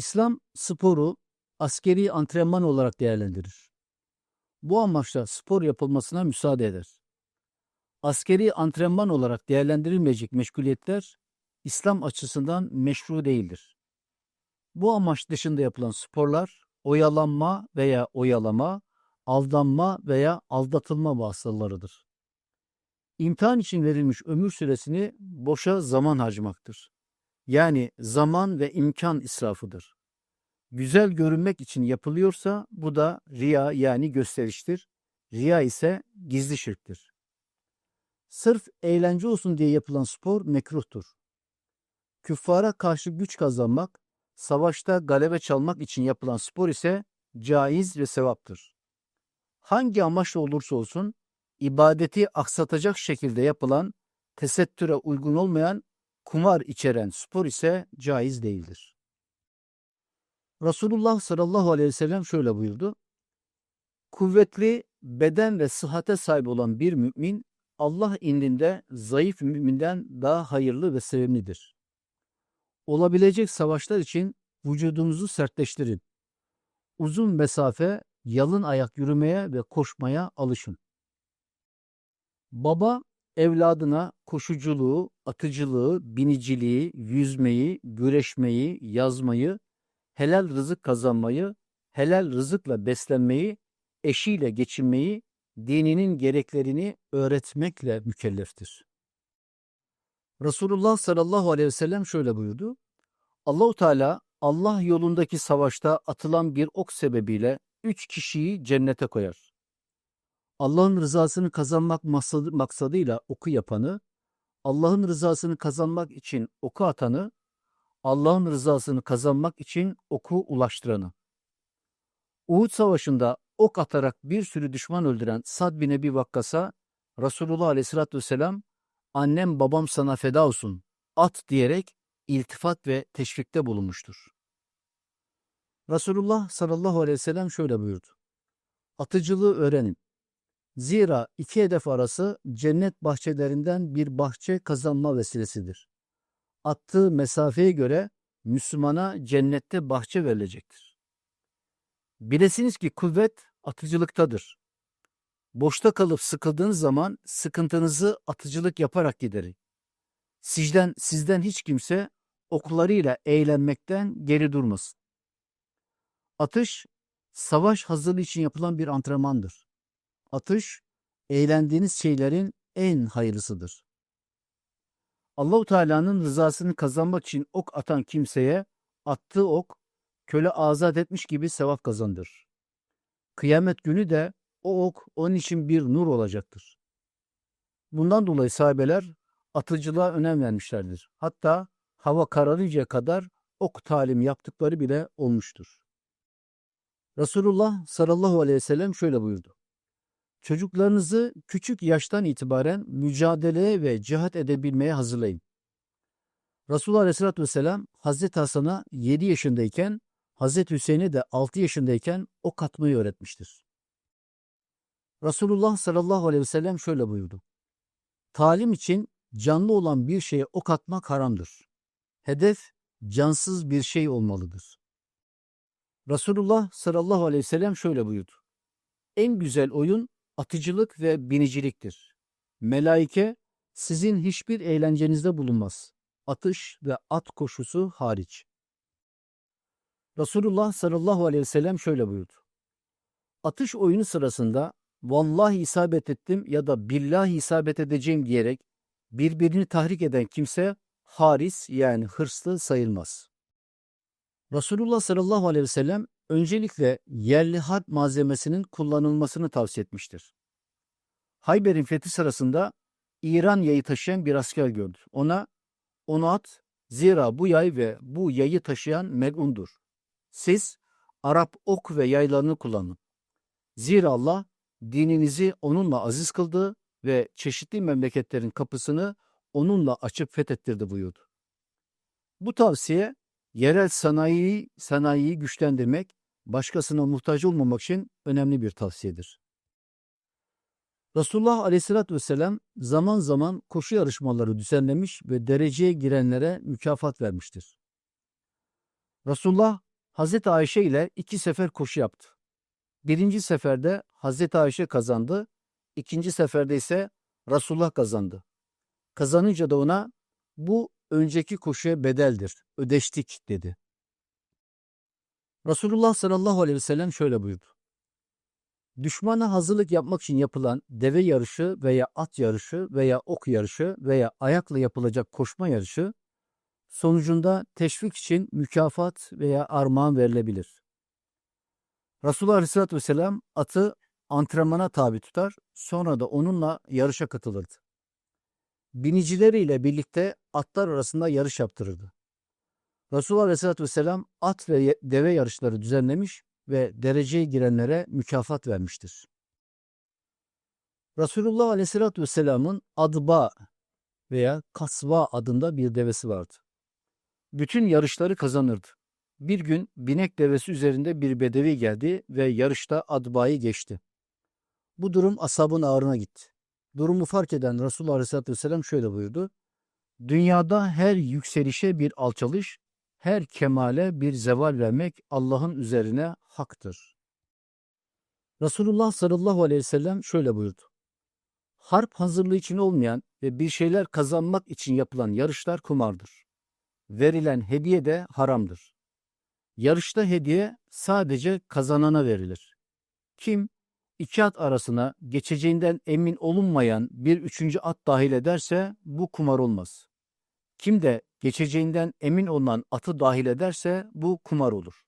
İslam sporu askeri antrenman olarak değerlendirir. Bu amaçla spor yapılmasına müsaade eder. Askeri antrenman olarak değerlendirilmeyecek meşguliyetler İslam açısından meşru değildir. Bu amaç dışında yapılan sporlar oyalanma veya oyalama, aldanma veya aldatılma vasıtalarıdır. İmtihan için verilmiş ömür süresini boşa zaman harcamaktır. Yani zaman ve imkan israfıdır. Güzel görünmek için yapılıyorsa bu da riya yani gösteriştir. Riya ise gizli şirktir. Sırf eğlence olsun diye yapılan spor mekruhtur. Küffara karşı güç kazanmak, savaşta galebe çalmak için yapılan spor ise caiz ve sevaptır. Hangi amaçla olursa olsun ibadeti aksatacak şekilde yapılan, tesettüre uygun olmayan kumar içeren spor ise caiz değildir. Resulullah sallallahu aleyhi ve sellem şöyle buyurdu. Kuvvetli beden ve sıhhate sahip olan bir mümin Allah indinde zayıf müminden daha hayırlı ve sevimlidir. Olabilecek savaşlar için vücudunuzu sertleştirin. Uzun mesafe yalın ayak yürümeye ve koşmaya alışın. Baba evladına koşuculuğu, atıcılığı, biniciliği, yüzmeyi, güreşmeyi, yazmayı, helal rızık kazanmayı, helal rızıkla beslenmeyi, eşiyle geçinmeyi, dininin gereklerini öğretmekle mükelleftir. Resulullah sallallahu aleyhi ve sellem şöyle buyurdu. Allahu Teala Allah yolundaki savaşta atılan bir ok sebebiyle üç kişiyi cennete koyar. Allah'ın rızasını kazanmak maksadı, maksadıyla oku yapanı, Allah'ın rızasını kazanmak için oku atanı, Allah'ın rızasını kazanmak için oku ulaştıranı. Uhud Savaşı'nda ok atarak bir sürü düşman öldüren Sad bin Ebi Vakkas'a Resulullah Aleyhisselatü Vesselam annem babam sana feda olsun at diyerek iltifat ve teşvikte bulunmuştur. Resulullah sallallahu aleyhi ve sellem şöyle buyurdu. Atıcılığı öğrenin. Zira iki hedef arası cennet bahçelerinden bir bahçe kazanma vesilesidir. Attığı mesafeye göre Müslümana cennette bahçe verilecektir. Bilesiniz ki kuvvet atıcılıktadır. Boşta kalıp sıkıldığınız zaman sıkıntınızı atıcılık yaparak giderin. Sizden, sizden hiç kimse oklarıyla eğlenmekten geri durmasın. Atış, savaş hazırlığı için yapılan bir antrenmandır. Atış, eğlendiğiniz şeylerin en hayırlısıdır. Allahu Teala'nın rızasını kazanmak için ok atan kimseye attığı ok köle azat etmiş gibi sevap kazandır. Kıyamet günü de o ok onun için bir nur olacaktır. Bundan dolayı sahabeler atıcılığa önem vermişlerdir. Hatta hava kararıncaya kadar ok talim yaptıkları bile olmuştur. Resulullah sallallahu aleyhi ve sellem şöyle buyurdu. Çocuklarınızı küçük yaştan itibaren mücadeleye ve cihat edebilmeye hazırlayın. Resulullah aleyhissalatü vesselam Hazreti Hasan'a 7 yaşındayken, Hazreti Hüseyin'e de 6 yaşındayken ok atmayı öğretmiştir. Resulullah sallallahu aleyhi ve sellem şöyle buyurdu. Talim için canlı olan bir şeye ok atmak haramdır. Hedef cansız bir şey olmalıdır. Resulullah sallallahu aleyhi ve sellem şöyle buyurdu. En güzel oyun atıcılık ve biniciliktir. Melaike sizin hiçbir eğlencenizde bulunmaz. Atış ve at koşusu hariç. Resulullah sallallahu aleyhi ve sellem şöyle buyurdu. Atış oyunu sırasında vallahi isabet ettim ya da billahi isabet edeceğim diyerek birbirini tahrik eden kimse haris yani hırslı sayılmaz. Resulullah sallallahu aleyhi ve sellem öncelikle yerli harp malzemesinin kullanılmasını tavsiye etmiştir. Hayber'in fethi sırasında İran yayı taşıyan bir asker gördü. Ona, onu at, zira bu yay ve bu yayı taşıyan melundur. Siz Arap ok ve yaylarını kullanın. Zira Allah dininizi onunla aziz kıldı ve çeşitli memleketlerin kapısını onunla açıp fethettirdi buyurdu. Bu tavsiye yerel sanayiyi, sanayiyi güçlendirmek, başkasına muhtaç olmamak için önemli bir tavsiyedir. Resulullah Aleyhisselatü Vesselam zaman zaman koşu yarışmaları düzenlemiş ve dereceye girenlere mükafat vermiştir. Resulullah Hazreti Ayşe ile iki sefer koşu yaptı. Birinci seferde Hazreti Ayşe kazandı, ikinci seferde ise Resulullah kazandı. Kazanınca da ona bu önceki koşuya bedeldir, ödeştik dedi. Resulullah sallallahu aleyhi ve sellem şöyle buyurdu. Düşmana hazırlık yapmak için yapılan deve yarışı veya at yarışı veya ok yarışı veya ayakla yapılacak koşma yarışı sonucunda teşvik için mükafat veya armağan verilebilir. Resulullah Aleyhisselatü Vesselam atı antrenmana tabi tutar, sonra da onunla yarışa katılırdı. Binicileriyle birlikte atlar arasında yarış yaptırırdı. Resulullah Aleyhisselatü Vesselam at ve deve yarışları düzenlemiş ve dereceye girenlere mükafat vermiştir. Resulullah Aleyhisselatü Vesselam'ın Adba veya Kasva adında bir devesi vardı. Bütün yarışları kazanırdı. Bir gün binek devesi üzerinde bir bedevi geldi ve yarışta Adba'yı geçti. Bu durum asabın ağrına gitti. Durumu fark eden Resulullah Aleyhisselatü Vesselam şöyle buyurdu. Dünyada her yükselişe bir alçalış, her kemale bir zeval vermek Allah'ın üzerine haktır. Resulullah sallallahu aleyhi ve sellem şöyle buyurdu. Harp hazırlığı için olmayan ve bir şeyler kazanmak için yapılan yarışlar kumardır. Verilen hediye de haramdır. Yarışta hediye sadece kazanana verilir. Kim iki at arasına geçeceğinden emin olunmayan bir üçüncü at dahil ederse bu kumar olmaz. Kim de geçeceğinden emin olunan atı dahil ederse bu kumar olur.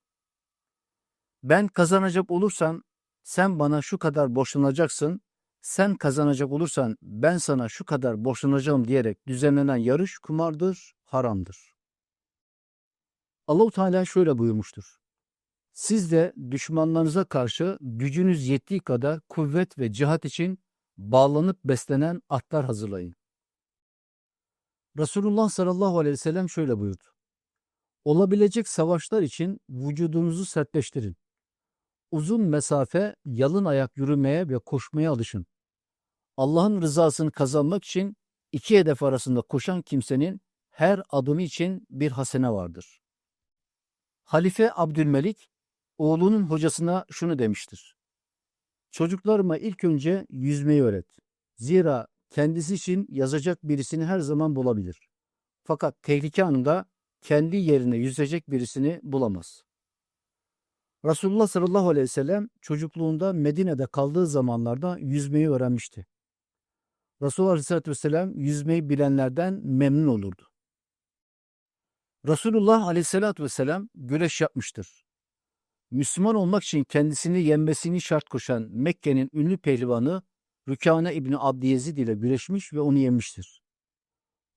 Ben kazanacak olursam sen bana şu kadar borçlanacaksın, sen kazanacak olursan ben sana şu kadar borçlanacağım diyerek düzenlenen yarış kumardır, haramdır. Allahu Teala şöyle buyurmuştur. Siz de düşmanlarınıza karşı gücünüz yettiği kadar kuvvet ve cihat için bağlanıp beslenen atlar hazırlayın. Resulullah sallallahu aleyhi ve sellem şöyle buyurdu. Olabilecek savaşlar için vücudunuzu sertleştirin. Uzun mesafe yalın ayak yürümeye ve koşmaya alışın. Allah'ın rızasını kazanmak için iki hedef arasında koşan kimsenin her adımı için bir hasene vardır. Halife Abdülmelik oğlunun hocasına şunu demiştir. Çocuklarıma ilk önce yüzmeyi öğret. Zira kendisi için yazacak birisini her zaman bulabilir. Fakat tehlike anında kendi yerine yüzecek birisini bulamaz. Resulullah sallallahu aleyhi ve sellem çocukluğunda Medine'de kaldığı zamanlarda yüzmeyi öğrenmişti. Resulullah aleyhissalatü vesselam yüzmeyi bilenlerden memnun olurdu. Resulullah aleyhissalatü vesselam güreş yapmıştır. Müslüman olmak için kendisini yenmesini şart koşan Mekke'nin ünlü pehlivanı Rükâne İbni Abdiyezid ile güreşmiş ve onu yenmiştir.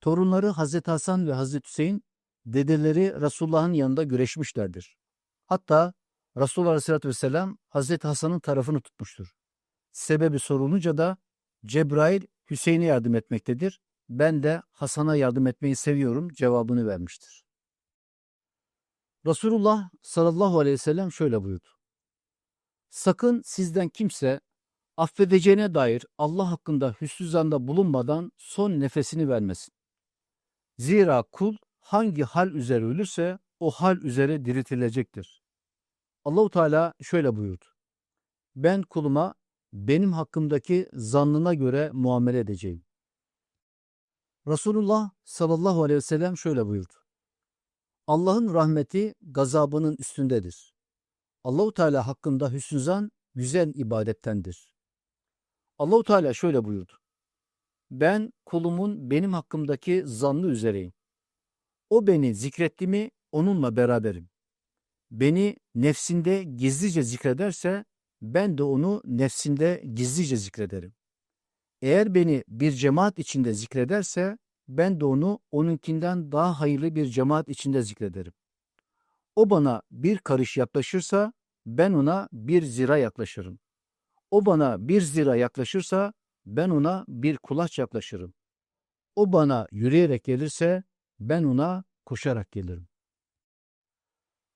Torunları Hazreti Hasan ve Hazreti Hüseyin dedeleri Resulullah'ın yanında güreşmişlerdir. Hatta Resulullah Aleyhisselatü Vesselam Hazreti Hasan'ın tarafını tutmuştur. Sebebi sorulunca da Cebrail Hüseyin'e yardım etmektedir. Ben de Hasan'a yardım etmeyi seviyorum cevabını vermiştir. Resulullah sallallahu aleyhi ve sellem şöyle buyurdu. Sakın sizden kimse affedeceğine dair Allah hakkında hüsnü zanda bulunmadan son nefesini vermesin. Zira kul hangi hal üzere ölürse o hal üzere diriltilecektir. Allahu Teala şöyle buyurdu. Ben kuluma benim hakkımdaki zannına göre muamele edeceğim. Resulullah sallallahu aleyhi ve sellem şöyle buyurdu. Allah'ın rahmeti gazabının üstündedir. Allahu Teala hakkında hüsnü zan güzel ibadettendir. Allahu Teala şöyle buyurdu. Ben kulumun benim hakkımdaki zannı üzereyim. O beni zikretti mi onunla beraberim. Beni nefsinde gizlice zikrederse ben de onu nefsinde gizlice zikrederim. Eğer beni bir cemaat içinde zikrederse ben de onu onunkinden daha hayırlı bir cemaat içinde zikrederim. O bana bir karış yaklaşırsa ben ona bir zira yaklaşırım. O bana bir zira yaklaşırsa ben ona bir kulaç yaklaşırım. O bana yürüyerek gelirse ben ona koşarak gelirim.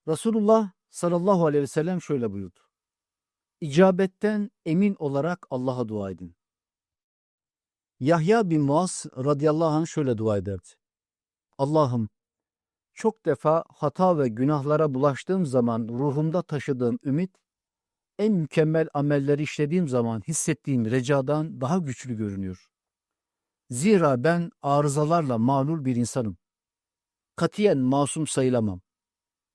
Resulullah sallallahu aleyhi ve sellem şöyle buyurdu. İcabetten emin olarak Allah'a dua edin. Yahya bin Muaz radıyallahu anh şöyle dua ederdi. Allah'ım çok defa hata ve günahlara bulaştığım zaman ruhumda taşıdığım ümit, en mükemmel amelleri işlediğim zaman hissettiğim recadan daha güçlü görünüyor. Zira ben arızalarla mağlul bir insanım. Katiyen masum sayılamam.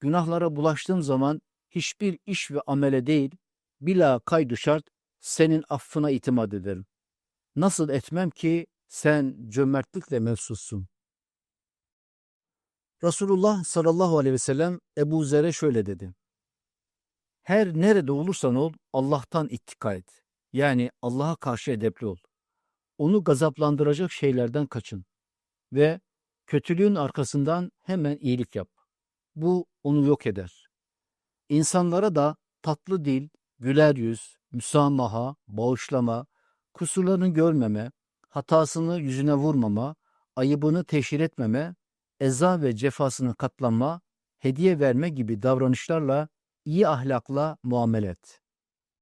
Günahlara bulaştığım zaman hiçbir iş ve amele değil, bila kaydı şart senin affına itimat ederim. Nasıl etmem ki sen cömertlikle mevsussun. Resulullah sallallahu aleyhi ve sellem Ebu Zer'e şöyle dedi. Her nerede olursan ol Allah'tan ittika et. Yani Allah'a karşı edepli ol. Onu gazaplandıracak şeylerden kaçın. Ve kötülüğün arkasından hemen iyilik yap. Bu onu yok eder. İnsanlara da tatlı dil, güler yüz, müsamaha, bağışlama, kusurlarını görmeme, hatasını yüzüne vurmama, ayıbını teşhir etmeme, eza ve cefasını katlanma, hediye verme gibi davranışlarla iyi ahlakla muamele et.